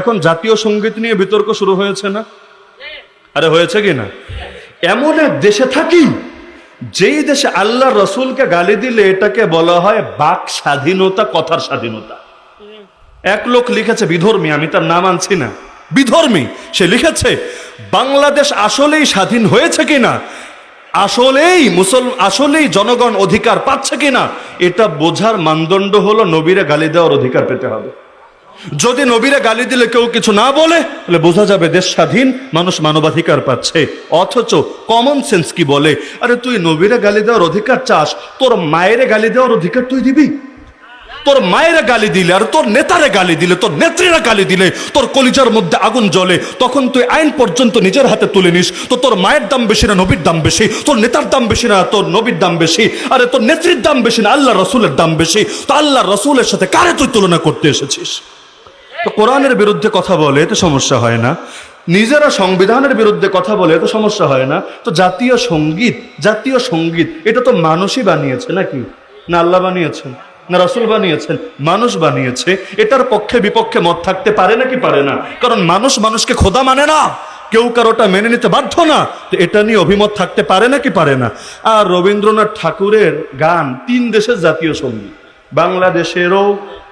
এখন জাতীয় সংগীত নিয়ে বিতর্ক শুরু হয়েছে না? আরে হয়েছে কি না? এমন এক দেশে থাকি, যেই দেশে আল্লাহ রসুলকে গালি দিলে এটাকে বলা হয় বাক স্বাধীনতা, কথার স্বাধীনতা। এক লোক লিখেছে, বিধর্মী, আমি তার নাম আনছি না। বিধর্মী, সে লিখেছে, বাংলাদেশ আসলেই স্বাধীন হয়েছে কিনা আসলেই মুসল আসলেই জনগণ অধিকার পাচ্ছে কিনা এটা বোঝার মানদণ্ড হলো নবীরে গালি দেওয়ার অধিকার পেতে হবে। যদি নবীরা গালি দিলে কেউ কিছু না বলে, তাহলে বোঝা যাবে দেশ স্বাধীন, মানুষ মানবাধিকার পাচ্ছে। অথচ কমন সেন্স কি বলে? আরে তুই নবীরা গালি দেওয়ার অধিকার চাস, তোর মায়ের গালি দেওয়ার অধিকার তুই দিবি? তোর মায়েরা গালি দিলে আর তোর নেতারে গালি দিলে, তোর নেত্রীরা গালি দিলে, তোর কলিজার মধ্যে আগুন জ্বলে, তখন তুই আইন পর্যন্ত নিজের হাতে তুলে নিস। তো তোর মায়ের দাম বেশি না নবীর দাম বেশি? তোর নেতার দাম বেশি না তোর নবীর দাম বেশি? আরে তোর নেত্রীর দাম বেশি না আল্লাহ রসুলের দাম বেশি? তো আল্লাহ রসুলের সাথে কারে তুই তুলনা করতে এসেছিস? তো কোরআনের বিরুদ্ধে কথা বলে তো সমস্যা হয় না। নিজেরা সংবিধানের বিরুদ্ধে কথা বলে তো সমস্যা হয় না। তো জাতীয় সংগীত জাতীয় সংগীত, এটা তো মানুষই বানিয়েছে নাকি? না আল্লাহ বানিয়েছেন, না রসুল বানিয়েছেন, মানুষ বানিয়েছে। এটার পক্ষে বিপক্ষে মত থাকতে পারে নাকি পারে না? কারণ মানুষ মানুষকে খোদা মানে না। কেউ কারোটা মেনে নিতে বাধ্য না। তো এটা নিয়ে অভিমত থাকতে পারে নাকি পারে না? আর রবীন্দ্রনাথ ঠাকুরের গান তিন দেশের জাতীয় সংগীত। বাংলাদেশেরও,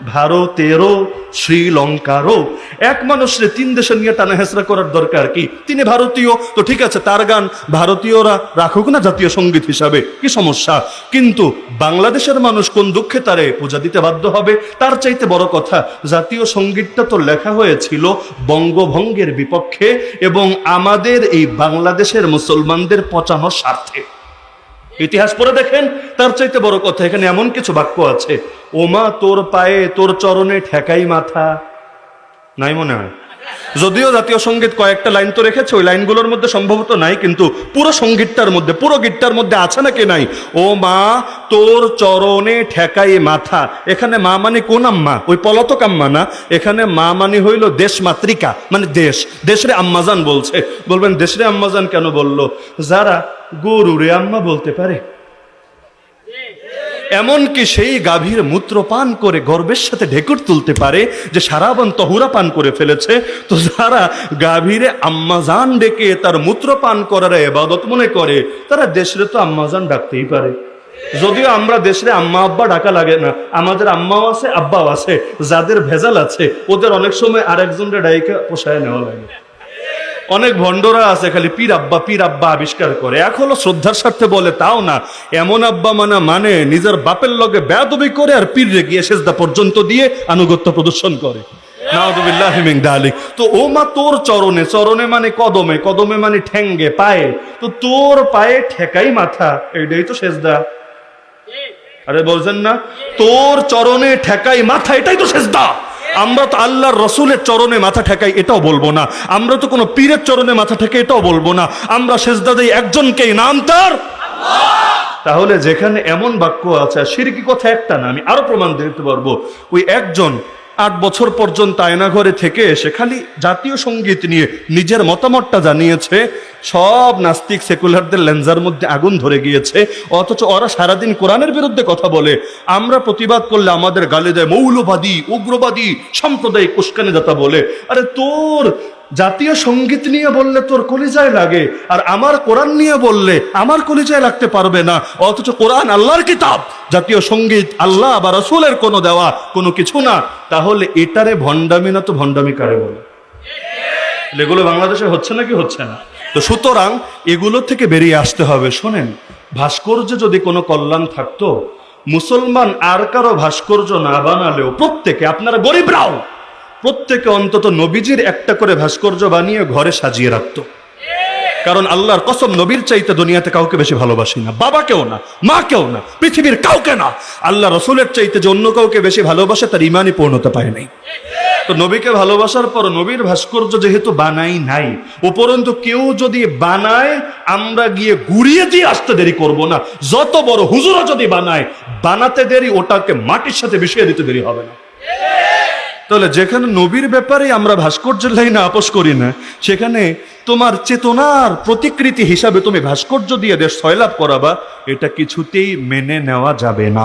ভারতেরও, শ্রীলঙ্কারও। এক মানুষরে তিন দেশে নিয়ে টানা হেসরা করার দরকার কি? তিনি ভারতীয়, তো ঠিক আছে, তার গান ভারতীয়রা রাখুক না জাতীয় সংগীত হিসাবে, কি সমস্যা? কিন্তু বাংলাদেশের মানুষ কোন দুঃখে তারে পূজা দিতে বাধ্য হবে, তার চাইতে বড় কথা, জাতীয় সঙ্গীতটা তো লেখা হয়েছিল বঙ্গভঙ্গের বিপক্ষে এবং আমাদের এই বাংলাদেশের মুসলমানদের পচানোর স্বার্থে। ইতিহাস পড়ে দেখেন, তার চাইতে বড় কথা, এখানে এমন কিছু বাক্য আছে। ওমা তোর পায়ে, তোর চরণে ঠেকাই মাথা। নাই মনে হয়? যদিও জাতীয় সংগীত কয়েকটা লাইন তো রেখেছে, ওই লাইনগুলোর মধ্যে সম্ভবত নাই, কিন্তু পুরো সঙ্গীতটার মধ্যে, পুরো গীতটার মধ্যে আছে নাকি নাই? ও মা তোর চরণে ঠেকাই মাথা। এখানে মা মানে কোন আম্মা? ওই পলাতক আম্মা না? এখানে মা মানে হইল দেশ মাতৃকা মানে দেশ। দেশরে আম্মাজান বলছে। বলবেন, দেশরে আম্মাজান কেন বলল? যারা গরুরে আম্মা বলতে পারে। এমনকি সেই গাভীর মূত্র পান করে গর্বের সাথে ঢেকুর তুলতে পারে যে সারাবন তহুরা পান করে ফেলেছে। তো যারা গাভীরে আম্মাজান ডেকে তার মূত্র পান করার এবাদত মনে করে, তারা দেশরে তো আম্মাজান ডাকতেই পারে। যদিও আমরা দেশে আম্মা আব্বা ডাকা লাগে না, আমাদের আম্মাও আছে, আব্বাও আছে, যাদের ভেজাল আছে, ওদের অনেক সময় আরেকজনরে ডাইকা পোষায় নেওয়া লাগে। অনেক ভণ্ডরা আছে, খালি পীর আব্বা পীর আব্বা আবিষ্কার করে। হলো শ্রদ্ধার স্বার্থে বলে, তাও না। এমন আব্বা মানা মানে নিজের বাপের লগে বেয়াদবি করে আর পীরে গিয়ে শেষদা পর্যন্ত দিয়ে আনুগত্য প্রদর্শন করে। তোর চরণে চরণে মানে কদমে কদমে মানে ঠেঙ্গে, পায়ে। তো তোর পায়ে ঠেকাই মাথা, এইটাই তো শেষদা আরে বলছেন না, তোর চরণে ঠেকাই মাথা, এটাই তো শেষদা আমরা তো আল্লাহর রসুলের চরণে মাথা ঠেকাই, এটাও বলব না। আমরা তো কোনো পীরের চরণে মাথা ঠেকে, এটাও বলব না। আমরা দেই একজনকেই, নাম তার? তাহলে যেখানে এমন বাক্য আছে সিরকি কথা একটা না, আমি আরও প্রমাণ দিতে পারব। ওই একজন আট বছর পর্যন্ত আয়নাঘরে থেকে এসে খালি জাতীয় সংগীত নিয়ে নিজের মতামতটা জানিয়েছে। সব নাস্তিক সেকুলারদের লেন্সার মধ্যে আগুন ধরে গিয়েছে। অথচ ওরা সারাদিন কোরআনের বিরুদ্ধে কথা বলে। আমরা প্রতিবাদ করলে আমাদের গালে দেয় মৌলবাদী, উগ্রবাদী, সাম্প্রদায়িক উস্কানি দাতা বলে। আরে তোর জাতীয় সংগীত নিয়ে বললে তোর কলিজায় লাগে, আর আমার কোরআন নিয়ে বললে আমার কলিজায় লাগতে পারবে না। অথচ কোরআন আল্লাহর কিতাব। জাতীয় সংগীত আল্লাহ বা রসুলের কোনো দেওয়া কোনো কিছু না। তাহলে এটারে ভণ্ডামি না তো ভণ্ডামি কারে বলে? এগুলো বাংলাদেশে হচ্ছে নাকি হচ্ছে না? তো সুতরাং এগুলো থেকে বেরিয়ে আসতে হবে। শোনেন, ভাস্কর্য যদি কোনো কল্যাণ থাকতো, মুসলমান আর কারও ভাস্কর্য না বানালেও প্রত্যেকে আপনারা গরিবরাও। প্রত্যেকে অন্তত নবীজির একটা করে ভাস্কর্য বানিয়ে ঘরে সাজিয়ে রাখত। কারণ আল্লাহর কসম নবীর চাইতে দুনিয়াতে কাউকে বেশি ভালোবাসি না। বাবা কেউ না, মা কেউ না, পৃথিবীর কাউকে না। আল্লাহ রসুলের চাইতে যে অন্য কাউকে বেশি ভালোবাসে, তার ইমানই পূর্ণতা পায় নাই। তো নবীকে ভালোবাসার পর নবীর ভাস্কর্য যেহেতু বানাই নাই, উপরন্তু কেউ যদি বানায়, আমরা গিয়ে গুড়িয়ে দিয়ে আসতে দেরি করব না। যত বড় হুজুরা যদি বানায়, বানাতে দেরি, ওটাকে মাটির সাথে মিশিয়ে দিতে দেরি হবে না। তাহলে যেখানে নবীর ব্যাপারে আমরা ভাস্কর্যের লাইনে আপোষ করি না, সেখানে তোমার চেতনার প্রতিকৃতি হিসাবে তুমি ভাস্কর্য দিয়ে দেশ সয়লাভ করাবা, এটা কিছুতেই মেনে নেওয়া যাবে না।